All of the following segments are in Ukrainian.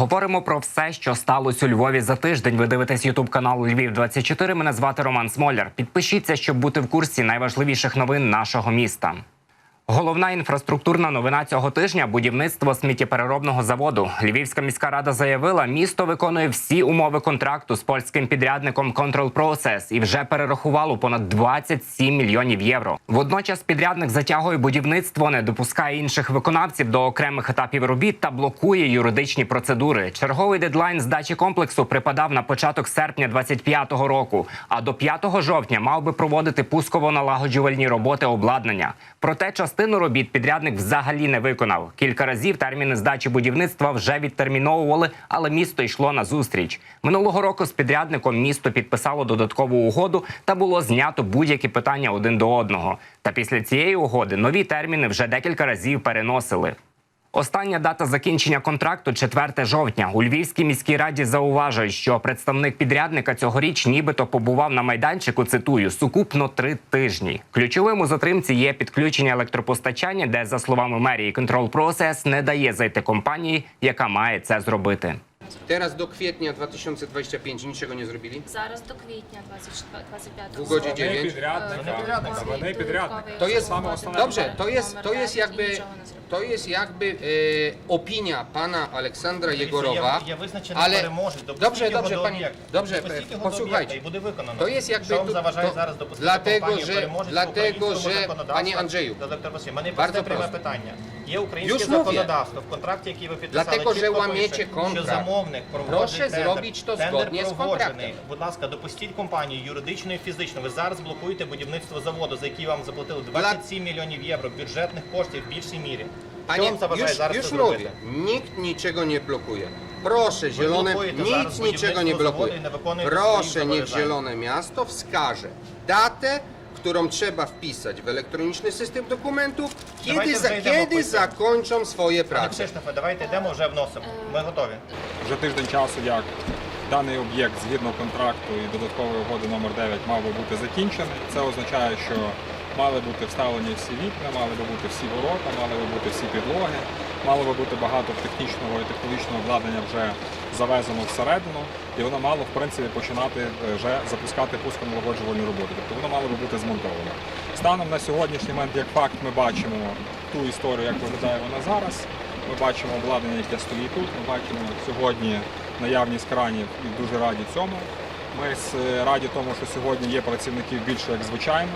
Говоримо про все, що сталося у Львові за тиждень. Ви дивитесь Ютуб канал Львів 24 Мене звати Роман Смоляр. Підпишіться, щоб бути в курсі найважливіших новин нашого міста. Головна інфраструктурна новина цього тижня будівництво сміттєпереробного заводу. Львівська міська рада заявила, місто виконує всі умови контракту з польським підрядником Control Process і вже перерахувало понад 27 мільйонів євро. Водночас підрядник затягує будівництво, не допускає інших виконавців до окремих етапів робіт та блокує юридичні процедури. Черговий дедлайн здачі комплексу припадав на початок серпня 25-го року. А до 5 жовтня мав би проводити пусково-налагоджувальні роботи обладнання. Проте частину робіт підрядник взагалі не виконав. Кілька разів терміни здачі будівництва вже відтерміновували, але місто йшло на зустріч. Минулого року з підрядником місто підписало додаткову угоду та було знято будь-які питання один до одного. Та після цієї угоди нові терміни вже декілька разів переносили. Остання дата закінчення контракту 4 жовтня. У Львівській міській раді зауважують, що представник підрядника цьогоріч нібито побував на майданчику. Цитую сукупно три тижні. Ключовим у затримці є підключення електропостачання, де за словами мерії контрол процес не дає зайти компанії, яка має це зробити. Teraz do kwietnia 2025 niczego nie zrobili? Зараз до квітня 25 W ugodzie Вони 9. підрядника, вони підрядник. To jest, Same основne dobrze, to jest, to jest jakby, to jest jakby e, opinia pana Aleksandra Jegorowa, Є, є визначений ale переможець. dobrze, Допустіть його dobrze, до pani, об'єкту. dobrze, Допустіть його до posłuchajcie. об'єкта і буде виконано. To jest jakby, Що вам to- заважає to- зараз допустити dlatego, компанію że- переможець dlatego, українського że, законодавства? panie Andrzeju, Доктор Василь, мене bardzo просте пряме prosto. питання. Є українське Już mówię. законодавство в контракті, який ви підписали, Dlatego, że чітко łamiecie пише, kontrakt. що замовник проводить Proszę тендер. zrobić to Тендер zgodnie z погоджений. kontraktem. Будь ласка, допустіть компанію юридично і фізично. Ви зараз блокуєте будівництво заводу, за який вам заплатили 27 мільйонів євро бюджетних коштів в більшій мірі. Що Panie, вам заважає już, зараз już це зробити? mówię, nikt niczego nie blokuje. Proszę, Zielone, blokujecie nic zaraz niczego nie budownictwo blokuje. zawodu i nie wykonujecie Proszę, niech zobowiązań. Zielone Miasto wskaże datę, którą trzeba wpisać w elektroniczny system dokumentów, kiedy, Dawajcie za, przejdziemy kiedy później. zakończą swoje Пане prace. Кшиштофе, давайте йдемо, вже вносимо. Ми готові. Вже тиждень часу, як даний об'єкт згідно контракту і додаткової угоди номер 9 мав би бути закінчений. Це означає, що мали бути вставлені всі вікна, мали би бути всі ворота, мали би бути всі підлоги, мало би бути багато технічного і технологічного обладнання вже завезено всередину, і воно мало в принципі починати е, вже запускати пусконалагоджувальні роботи. Тобто воно мало би бути змонтовано. Станом на сьогоднішній момент, як факт, ми бачимо ту історію, як виглядає вона зараз. Ми бачимо обладнання, яке стоїть тут. Ми бачимо сьогодні наявність кранів і дуже раді цьому. Ми раді тому, що сьогодні є працівників більше, як звичайно.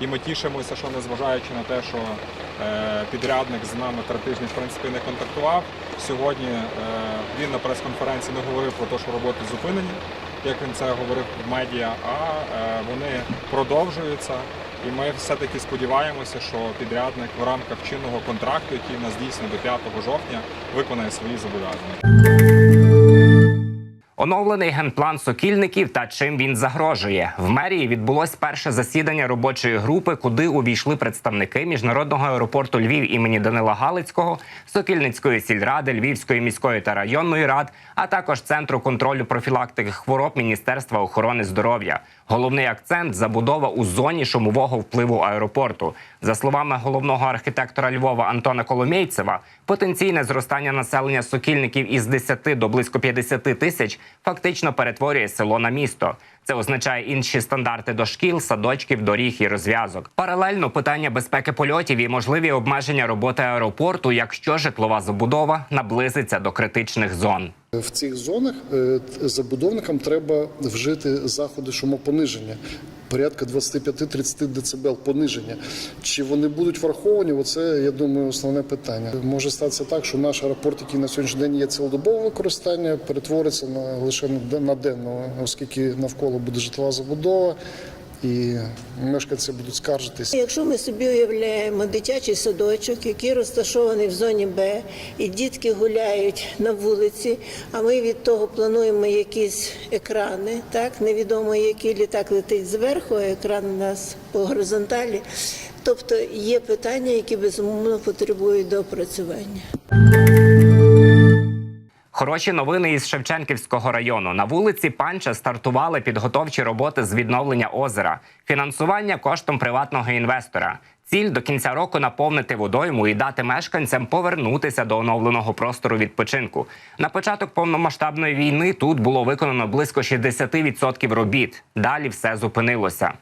І ми тішимося, що незважаючи на те, що е, підрядник з нами три тижні в принципі не контактував. Сьогодні е, він на прес-конференції не говорив про те, що роботи зупинені, як він це говорив в медіа, а е, вони продовжуються. І ми все-таки сподіваємося, що підрядник в рамках чинного контракту, який в нас дійсно до 5 жовтня, виконає свої зобов'язання. Оновлений генплан сокільників та чим він загрожує. В мерії відбулось перше засідання робочої групи, куди увійшли представники міжнародного аеропорту Львів імені Данила Галицького, Сокільницької сільради, Львівської міської та районної рад, а також центру контролю профілактики хвороб Міністерства охорони здоров'я. Головний акцент забудова у зоні шумового впливу аеропорту. За словами головного архітектора Львова Антона Коломейцева, потенційне зростання населення сокільників із 10 до близько 50 тисяч фактично перетворює село на місто. Це означає інші стандарти до шкіл, садочків, доріг і розв'язок. Паралельно питання безпеки польотів і можливі обмеження роботи аеропорту, якщо житлова забудова наблизиться до критичних зон. В цих зонах е, забудовникам треба вжити заходи шумопониження. Порядка 25-30 дБ пониження. Чи вони будуть враховані? Оце, я думаю, основне питання. Може статися так, що наш аеропорт, який на сьогоднішній день є цілодобове використання, перетвориться на лише на ден- на денно, оскільки навколо буде житлова забудова, і мешканці будуть скаржитись. Якщо ми собі уявляємо дитячий садочок, який розташований в зоні Б, і дітки гуляють на вулиці, а ми від того плануємо якісь екрани, так невідомо, який літак летить зверху, а екран у нас по горизонталі. Тобто є питання, які безумовно потребують доопрацювання. Хороші новини із Шевченківського району. На вулиці Панча стартували підготовчі роботи з відновлення озера. Фінансування коштом приватного інвестора. Ціль до кінця року наповнити водойму і дати мешканцям повернутися до оновленого простору відпочинку. На початок повномасштабної війни тут було виконано близько 60% робіт. Далі все зупинилося.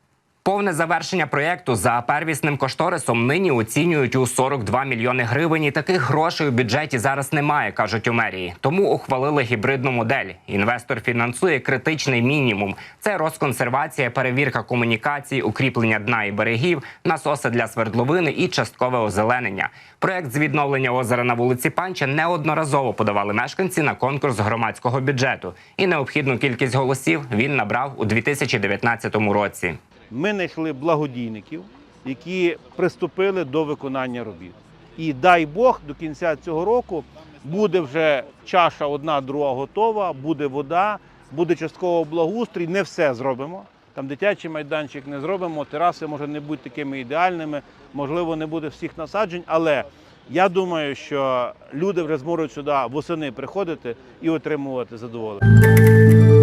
Повне завершення проєкту за первісним кошторисом нині оцінюють у 42 мільйони гривень. І таких грошей у бюджеті зараз немає, кажуть у мерії. Тому ухвалили гібридну модель. Інвестор фінансує критичний мінімум: це розконсервація, перевірка комунікацій, укріплення дна і берегів, насоси для свердловини і часткове озеленення. Проєкт з відновлення озера на вулиці Панча неодноразово подавали мешканці на конкурс громадського бюджету. І необхідну кількість голосів він набрав у 2019 році. Ми знайшли благодійників, які приступили до виконання робіт. І дай Бог, до кінця цього року буде вже чаша одна, друга готова, буде вода, буде частково благоустрій. Не все зробимо. Там дитячий майданчик не зробимо, тераси може не бути такими ідеальними, можливо, не буде всіх насаджень, але я думаю, що люди вже зможуть сюди восени приходити і отримувати задоволення.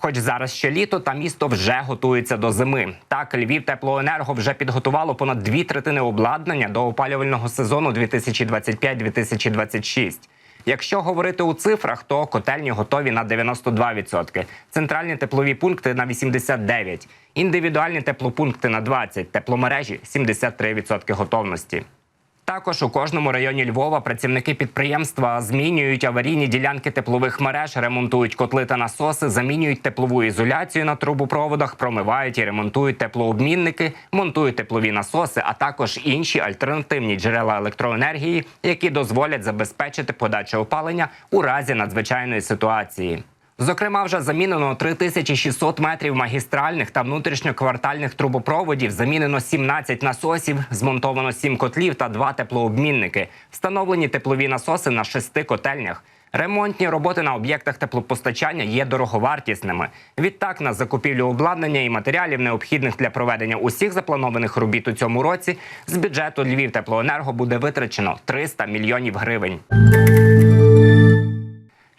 Хоч зараз ще літо, та місто вже готується до зими. Так, Львів теплоенерго вже підготувало понад дві третини обладнання до опалювального сезону 2025-2026. Якщо говорити у цифрах, то котельні готові на 92%, центральні теплові пункти на 89%, індивідуальні теплопункти на 20%, тепломережі 73% готовності. Також у кожному районі Львова працівники підприємства змінюють аварійні ділянки теплових мереж, ремонтують котли та насоси, замінюють теплову ізоляцію на трубопроводах, промивають і ремонтують теплообмінники, монтують теплові насоси, а також інші альтернативні джерела електроенергії, які дозволять забезпечити подачу опалення у разі надзвичайної ситуації. Зокрема, вже замінено 3600 метрів магістральних та внутрішньоквартальних трубопроводів, замінено 17 насосів, змонтовано 7 котлів та 2 теплообмінники. Встановлені теплові насоси на 6 котельнях. Ремонтні роботи на об'єктах теплопостачання є дороговартісними. Відтак на закупівлю обладнання і матеріалів, необхідних для проведення усіх запланованих робіт у цьому році, з бюджету Львів теплоенерго буде витрачено 300 мільйонів гривень.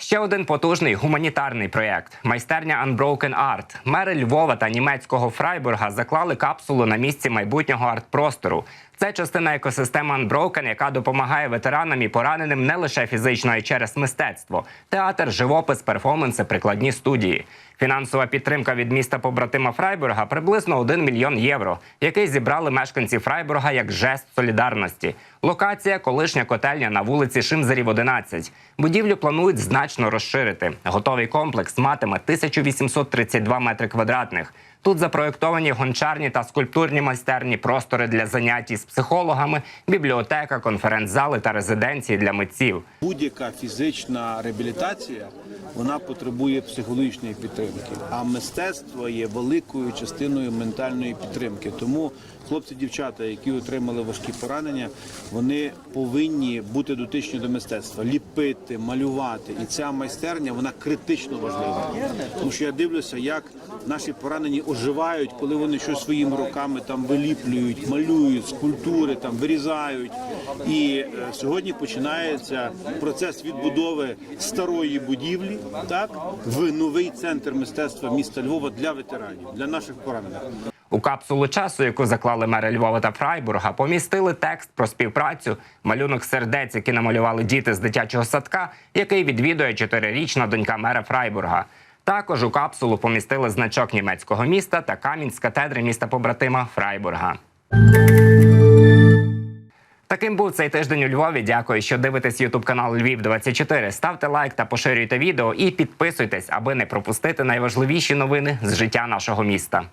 Ще один потужний гуманітарний проєкт майстерня Unbroken Art. Мери Львова та німецького Фрайбурга заклали капсулу на місці майбутнього арт-простору. Це частина екосистеми Unbroken, яка допомагає ветеранам і пораненим не лише фізично, а й через мистецтво: театр, живопис, перформанси, прикладні студії. Фінансова підтримка від міста побратима Фрайбурга приблизно 1 мільйон євро, який зібрали мешканці Фрайбурга як жест солідарності. Локація колишня котельня на вулиці Шимзерів, 11. Будівлю планують значно розширити. Готовий комплекс матиме 1832 метри квадратних. Тут запроєктовані гончарні та скульптурні майстерні, простори для занять із психологами, бібліотека, конференц-зали та резиденції для митців. Будь-яка фізична реабілітація вона потребує психологічної підтримки, а мистецтво є великою частиною ментальної підтримки. Тому хлопці, дівчата, які отримали важкі поранення, вони повинні бути дотичні до мистецтва, ліпити, малювати. І ця майстерня вона критично важлива. Тому що я дивлюся, як наші поранені оживають, коли вони щось своїми руками там виліплюють, малюють, скульптури там вирізають. І е, сьогодні починається процес відбудови старої будівлі, так в новий центр мистецтва міста Львова для ветеранів, для наших поранених. У капсулу часу, яку заклали мери Львова та Фрайбурга, помістили текст про співпрацю, малюнок сердець, які намалювали діти з дитячого садка, який відвідує чотирирічна донька мера Фрайбурга. Також у капсулу помістили значок німецького міста та камінь з катедри міста побратима Фрайбурга. Таким був цей тиждень у Львові. Дякую, що дивитесь Ютуб канал Львів 24 Ставте лайк та поширюйте відео і підписуйтесь, аби не пропустити найважливіші новини з життя нашого міста.